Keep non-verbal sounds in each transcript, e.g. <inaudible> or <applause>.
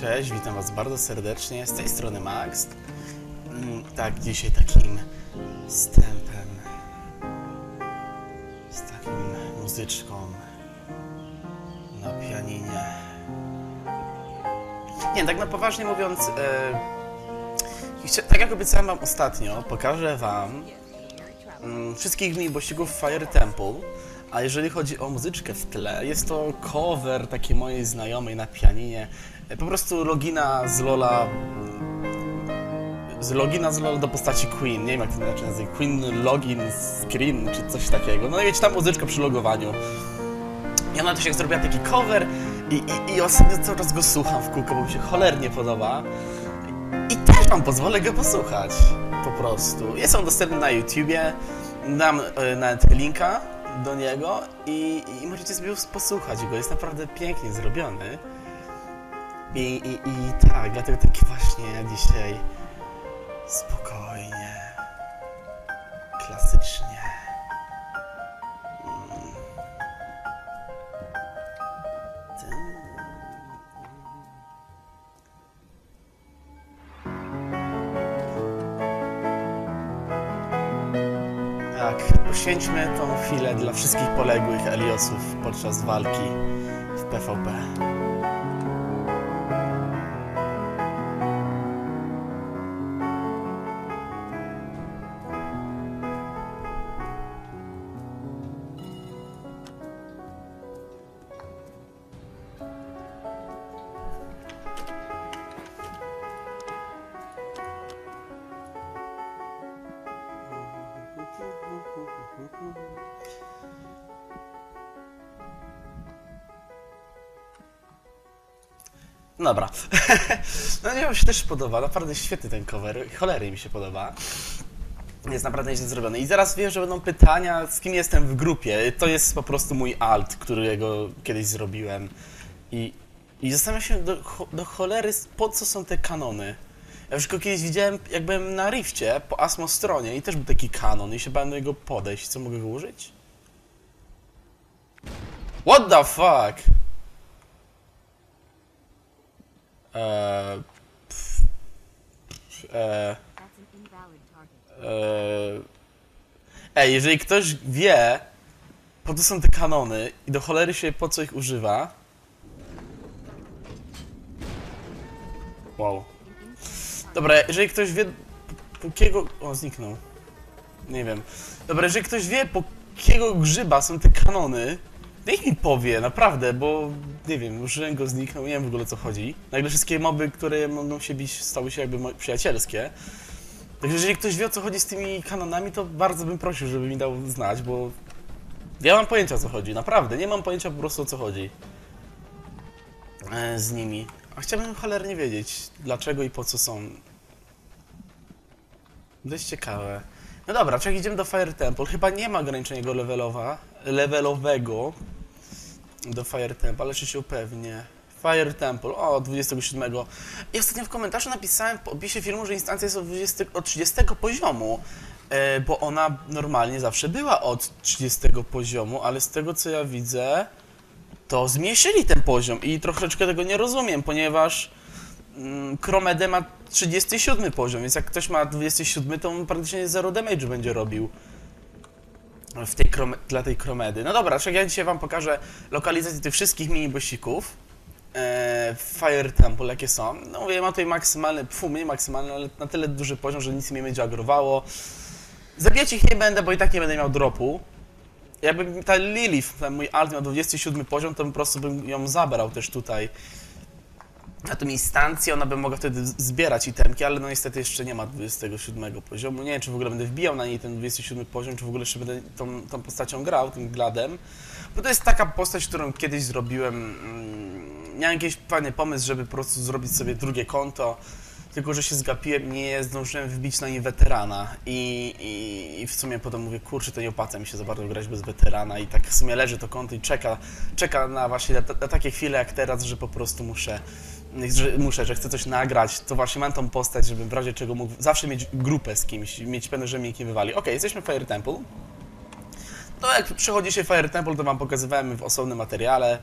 Cześć, witam was bardzo serdecznie. Z tej strony Max. Mm, Tak, dzisiaj takim wstępem, z takim muzyczką na pianinie. Nie, tak na poważnie mówiąc, chcia- tak jak obiecałem wam ostatnio, pokażę wam mm, wszystkich minibościgów Fire Temple. A jeżeli chodzi o muzyczkę w tle, jest to cover takiej mojej znajomej na pianinie. E, Po prostu logina z Lola. Z logina z Lola do postaci Queen. Nie wiem jak to inaczej nazywa. Queen login screen czy coś takiego. No i wiecie, tam muzyczka przy logowaniu. I ona też jak zrobiła taki cover i, i, i ostatnio cały czas go słucham w kółko, bo mi się cholernie podoba. I też wam pozwolę go posłuchać. Po prostu. Jest on dostępny na YouTubie. Dam e, nawet linka do niego i, i możecie sobie posłuchać go. Jest naprawdę pięknie zrobiony. I, i, i tak, dlatego taki właśnie dzisiaj spokojnie, klasycznie. Poświęćmy tą chwilę dla wszystkich poległych Eliosów podczas walki w PvP. Dobra. <laughs> no nie, mi się też podoba. Naprawdę świetny ten cover. Cholery mi się podoba. Jest naprawdę nieźle zrobiony. I zaraz wiem, że będą pytania, z kim jestem w grupie. To jest po prostu mój alt, którego kiedyś zrobiłem. I, i zastanawiam się do, do cholery, po co są te kanony. Ja już go kiedyś widziałem, jak byłem na Rifcie, po Asmo stronie i też był taki kanon i się bałem do niego podejść. Co, mogę go użyć? What the fuck? Eee. Ej, jeżeli ktoś wie, po co są te kanony i do cholery się po co ich używa. Wow. Dobra, jeżeli ktoś wie, po, po kiego... O, zniknął. Nie wiem. Dobra, jeżeli ktoś wie, po kiego grzyba są te kanony, niech mi powie, naprawdę, bo nie wiem, użyłem go, zniknął, nie wiem w ogóle o co chodzi. Nagle wszystkie moby, które mogą się bić, stały się jakby przyjacielskie. Także jeżeli ktoś wie o co chodzi z tymi kanonami, to bardzo bym prosił, żeby mi dał znać, bo ja mam pojęcia o co chodzi, naprawdę, nie mam pojęcia po prostu o co chodzi e, z nimi. A chciałbym cholernie wiedzieć, dlaczego i po co są. Dość ciekawe. No dobra, czy jak idziemy do Fire Temple, chyba nie ma ograniczenia levelowa, levelowego do Fire Temple, ale czy się upewnię. Fire Temple, o, 27. I ostatnio w komentarzu napisałem po opisie filmu, że instancja jest od, 20, od 30 poziomu, e, bo ona normalnie zawsze była od 30 poziomu, ale z tego co ja widzę, to zmniejszyli ten poziom i troszeczkę tego nie rozumiem, ponieważ mm, Chromede ma 37 poziom, więc jak ktoś ma 27, to on praktycznie zero damage będzie robił w tej dla tej Chromedy. No dobra, czekaj, ja dzisiaj wam pokażę lokalizację tych wszystkich mini bossików e, Fire Temple, jakie są. No mówię, ma tutaj maksymalny, pfu, nie maksymalny, ale na tyle duży poziom, że nic mi nie będzie agrowało. Zabijać ich nie będę, bo i tak nie będę miał dropu. Jakby ta Lilith, ten mój alt miał 27 poziom, to po prostu bym ją zabrał też tutaj na tą instancję, ona by mogła wtedy zbierać itemki, ale no niestety jeszcze nie ma 27 poziomu. Nie wiem, czy w ogóle będę wbijał na niej ten 27 poziom, czy w ogóle jeszcze będę tą, tą postacią grał, tym Gladem. Bo to jest taka postać, którą kiedyś zrobiłem. Mm, miałem jakiś fajny pomysł, żeby po prostu zrobić sobie drugie konto, tylko że się zgapiłem, nie zdążyłem wbić na niej weterana i, i, i w sumie potem mówię, kurczę, to nie opłaca mi się za bardzo grać bez weterana i tak w sumie leży to konto i czeka, czeka na właśnie na, na takie chwile jak teraz, że po prostu muszę że muszę, że chcę coś nagrać, to właśnie mam tą postać, żebym w razie czego mógł zawsze mieć grupę z kimś, mieć pewność, że mnie nie wywali. Okej, jesteśmy w Fire Temple. To jak przychodzi się Fire Temple, to wam pokazywałem w osobnym materiale.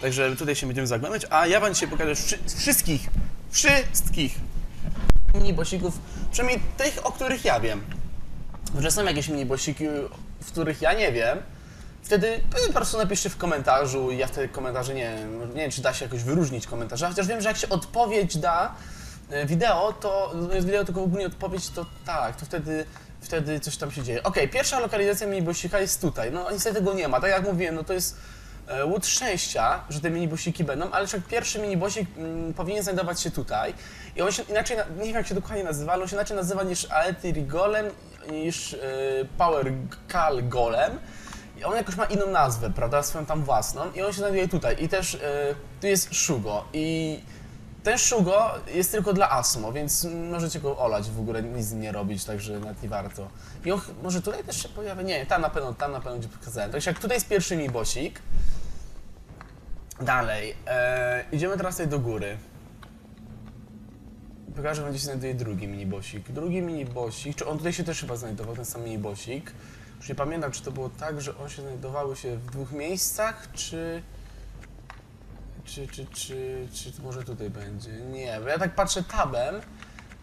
Także tutaj się będziemy zagłębiać, a ja wam dzisiaj pokażę wszy- wszystkich, wszystkich minibosików, przynajmniej tych, o których ja wiem. Że są jakieś minibosiki, w których ja nie wiem, wtedy po prostu napiszcie w komentarzu i ja wtedy komentarze nie wiem, nie wiem, czy da się jakoś wyróżnić komentarze, chociaż wiem, że jak się odpowiedź da e, wideo, to no jest wideo tylko ogólnie odpowiedź, to tak, to wtedy, wtedy coś tam się dzieje. Okej, pierwsza lokalizacja minibusika jest tutaj, no niestety tego nie ma, tak jak mówiłem, no to jest e, łód szczęścia, że te minibusiki będą, ale wszak pierwszy minibusik mm, powinien znajdować się tutaj. I on się inaczej, na- nie wiem jak się dokładnie nazywa, ale on się inaczej nazywa niż Aether Golem, niż e, Power Cal Golem, i on jakoś ma inną nazwę, prawda, swoją tam własną i on się znajduje tutaj i też e, tu jest Shugo i ten Shugo jest tylko dla Asmo, więc możecie go olać w ogóle, nic nie robić, także nawet nie warto. I on może tutaj też się pojawia? Nie, tam na pewno, tam na pewno gdzie pokazałem. Także jak tutaj jest pierwszy mi bosik, dalej, e, idziemy teraz tutaj do góry. Pokażę gdzie się znajduje drugi minibosik. Drugi minibosik, czy on tutaj się też chyba znajdował, ten sam minibosik. Już nie pamiętam, czy to było tak, że on się znajdowały się w dwóch miejscach, czy... Czy, czy, czy, czy to może tutaj będzie? Nie, bo ja tak patrzę tabem,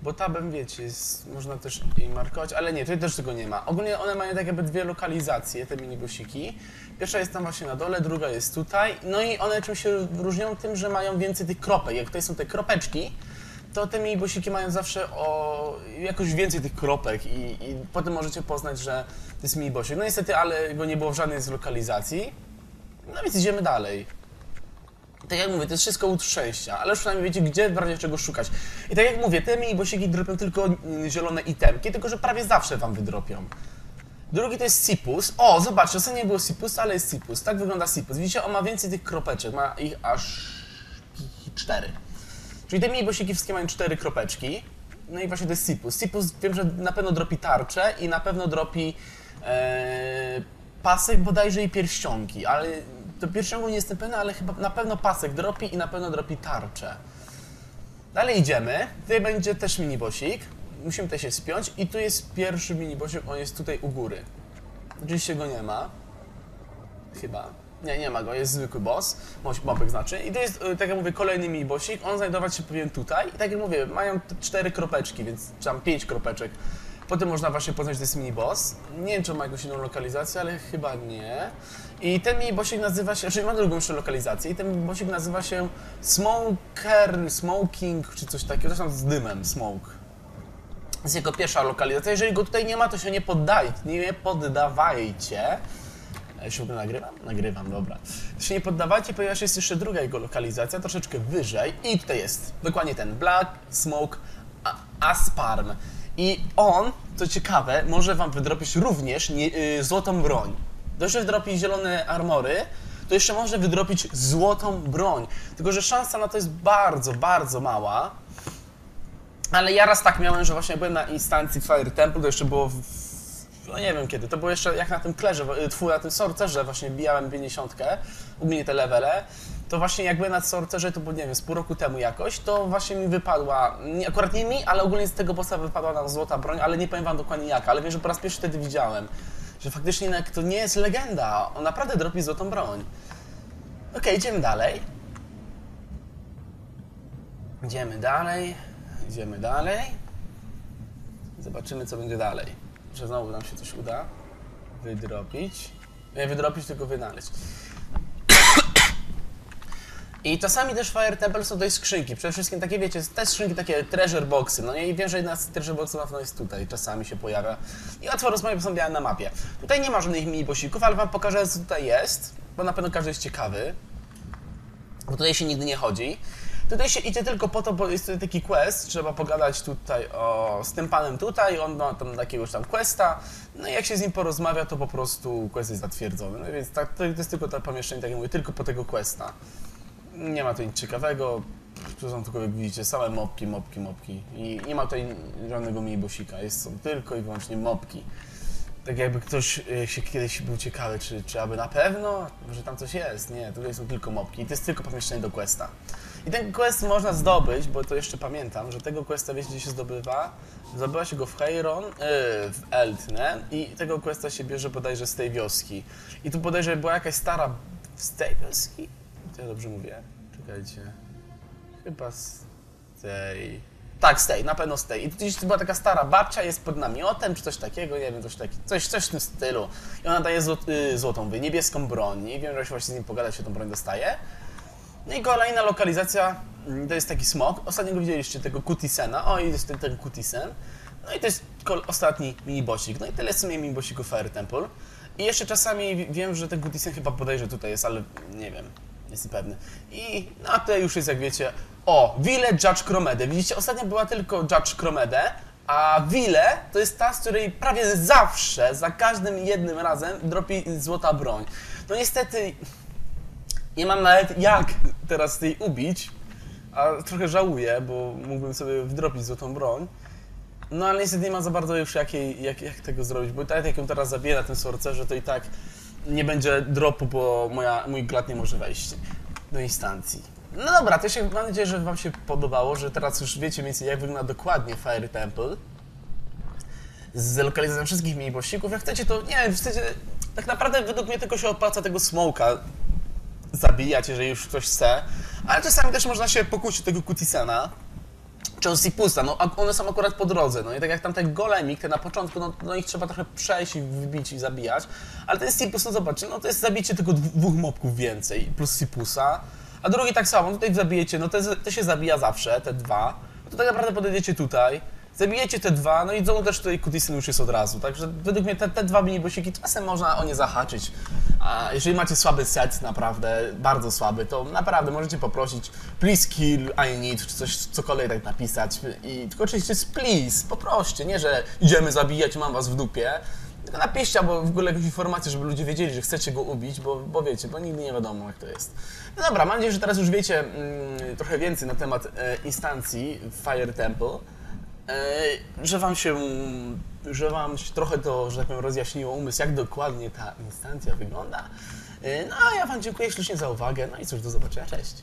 bo tabem, wiecie, jest, można też jej markować, ale nie, tutaj też tego nie ma. Ogólnie one mają tak jakby dwie lokalizacje, te minibusiki. Pierwsza jest tam właśnie na dole, druga jest tutaj. No i one czym się różnią? Tym, że mają więcej tych kropek. Jak tutaj są te kropeczki, to te minibusiki mają zawsze o jakoś więcej tych kropek i, i potem możecie poznać, że to jest minibusik. No niestety, ale go nie było w żadnej z lokalizacji. No więc idziemy dalej. Tak jak mówię, to jest wszystko łód szczęścia, ale już przynajmniej wiecie, gdzie w razie czego szukać. I tak jak mówię, te minibusiki dropią tylko mm, zielone itemki, tylko że prawie zawsze wam wydropią. Drugi to jest Sipus. O, zobaczcie, to nie było Sipus, ale jest Sipus. Tak wygląda Sipus. Widzicie, on ma więcej tych kropeczek, ma ich aż cztery. Czyli te minibusiki wszystkie mają cztery kropeczki. No i właśnie to jest Sipus. Sipus wiem, że na pewno dropi tarczę i na pewno dropi e, pasek bodajże i pierścionki, ale do pierścionku nie jestem pewny, ale chyba na pewno pasek dropi i na pewno dropi tarczę. Dalej idziemy. Tutaj będzie też minibosik. Musimy tutaj się spiąć i tu jest pierwszy minibosik, on jest tutaj u góry. Oczywiście go nie ma. Chyba. Nie, nie ma go, jest zwykły boss, mopek znaczy. I to jest, y, tak jak mówię, kolejny minibosik. On znajdować się powinien tutaj. I tak jak mówię, mają cztery kropeczki, więc czy tam pięć kropeczek. Potem można właśnie poznać, że to jest miniboss. Nie wiem, czy ma jakąś inną lokalizację, ale chyba nie. I ten minibosik nazywa się, znaczy ma drugą jeszcze lokalizację. I ten minibosik nazywa się Smoker, Smoking, czy coś takiego. Zresztą z dymem, smoke. To jest jego pierwsza lokalizacja. Jeżeli go tutaj nie ma, to się nie poddajcie, nie poddawajcie. E, Się w ogóle nagrywam? Nagrywam, dobra. Się nie poddawajcie, ponieważ jest jeszcze druga jego lokalizacja, troszeczkę wyżej. I tutaj jest dokładnie ten Black Smoke Asparm. I on, co ciekawe, może wam wydropić również nie, y, złotą broń. Dość, że wydropi zielone armory, to jeszcze może wydropić złotą broń. Tylko, że szansa na to jest bardzo, bardzo mała. Ale ja raz tak miałem, że właśnie byłem na instancji Fire Temple, to jeszcze było w, no nie wiem kiedy, to było jeszcze jak na tym klerze, y, twój na tym sorcerze właśnie bijałem 50, ogólnie te levele, to właśnie jak byłem na sorcerze, to było nie wiem, z pół roku temu jakoś, to właśnie mi wypadła, nie, akurat nie mi, ale ogólnie z tego bossa wypadła nam złota broń, ale nie powiem wam dokładnie jaka, ale wiem, że po raz pierwszy wtedy widziałem, że faktycznie jednak to nie jest legenda, on naprawdę dropi złotą broń. Okej, idziemy dalej. Idziemy dalej, idziemy dalej. Zobaczymy, co będzie dalej. Że znowu nam się coś uda wydropić. Nie wydropić, tylko wynaleźć. I czasami też Fire Temple są tutaj skrzynki. Przede wszystkim takie, wiecie, te skrzynki, takie treasure boxy. No i wiem, że jedna z treasure boxów na jest tutaj. Czasami się pojawia. I łatwo są białe na mapie. Tutaj nie ma żadnych mini bosików, ale wam pokażę, co tutaj jest. Bo na pewno każdy jest ciekawy. Bo tutaj się nigdy nie chodzi. Tutaj się idzie tylko po to, bo jest tutaj taki quest, trzeba pogadać tutaj o, z tym panem tutaj, on ma tam jakiegoś tam questa, no i jak się z nim porozmawia, to po prostu quest jest zatwierdzony. No więc tak, to jest tylko to pomieszczenie, tak jak mówię, tylko po tego questa. Nie ma tu nic ciekawego, tu są tylko, jak widzicie, same mopki, mopki, mopki i nie ma tutaj żadnego minibusika, jest, są tylko i wyłącznie mopki. Tak jakby ktoś y, się kiedyś był ciekawy, czy, czy aby na pewno, że tam coś jest. Nie, tutaj są tylko mopki i to jest tylko pomieszczenie do questa. I ten quest można zdobyć, bo to jeszcze pamiętam, że tego questa wiecie gdzie się zdobywa? Zdobywa się go w Heiron, yy, w Eltne i tego questa się bierze bodajże z tej wioski. I tu bodajże była jakaś stara z tej wioski? Czy ja dobrze mówię? Czekajcie. Chyba z tej... Tak, z tej, na pewno z tej. I gdzieś była taka stara babcia, jest pod namiotem, czy coś takiego, nie wiem, coś takiego, coś, coś w tym stylu. I ona daje złot, y, złotą, niebieską broń. I wiem, że się właśnie z nim pogadać, się tą broń dostaje. No i kolejna lokalizacja, mm, to jest taki smok. Ostatnio widzieliście, tego Kutisena. O, i jest ten, ten Kutisen. No i to jest ostatni minibosik. No i tyle w sumie minibosików Fire Temple. I jeszcze czasami wi- wiem, że ten Kutisen chyba bodajże tutaj jest, ale nie wiem, jestem pewny. I no a tutaj już jest, jak wiecie, o, Wille Judge Cromede. Widzicie, ostatnio była tylko Judge Cromede, a Wille to jest ta, z której prawie zawsze, za każdym jednym razem dropi złota broń. No niestety, nie mam nawet jak teraz tej ubić, a trochę żałuję, bo mógłbym sobie wdropić złotą broń. No ale niestety nie ma za bardzo już jakiej, jak, jak tego zrobić, bo tak jak ją teraz zabiję na tym sorcerze, to i tak nie będzie dropu, bo moja, mój glad nie może wejść do instancji. No dobra, to się, mam nadzieję, że Wam się podobało, że teraz już wiecie mniej więcej jak wygląda dokładnie Fire Temple z lokalizacją wszystkich minibosików. Jak chcecie, to nie wiem, chcecie, tak naprawdę według mnie tylko się opłaca tego smoka zabijać, jeżeli już ktoś chce, ale czasami też można się pokusić tego Kutisena, czy Osipusa, no a one są akurat po drodze, no i tak jak tamten golemik, te na początku, no, no ich trzeba trochę przejść i wbić i zabijać, ale ten Sipus, no zobaczcie, no to jest zabicie tylko dw- dwóch mobków więcej, plus Sipusa, a drugi tak samo, tutaj zabijecie, no te, te się zabija zawsze, te dwa, no to tak naprawdę podejdziecie tutaj, zabijecie te dwa, no i znowu też tutaj jest od razu, także według mnie te, te dwa minibosiki czasem można o nie zahaczyć, a jeżeli macie słaby set, naprawdę, bardzo słaby, to naprawdę możecie poprosić please kill, I need, czy coś, cokolwiek tak napisać i tylko oczywiście z please, poproście, nie, że idziemy zabijać, mam was w dupie, tylko napiszcie albo w ogóle jakąś informację, żeby ludzie wiedzieli, że chcecie go ubić, bo, bo wiecie, bo nigdy nie wiadomo jak to jest. No dobra, mam nadzieję, że teraz już wiecie mm, trochę więcej na temat e, instancji Fire Temple. E, że wam się, że wam się trochę to, że tak powiem, rozjaśniło umysł, jak dokładnie ta instancja wygląda. E, No a ja wam dziękuję ślicznie za uwagę, no i cóż, do zobaczenia, cześć.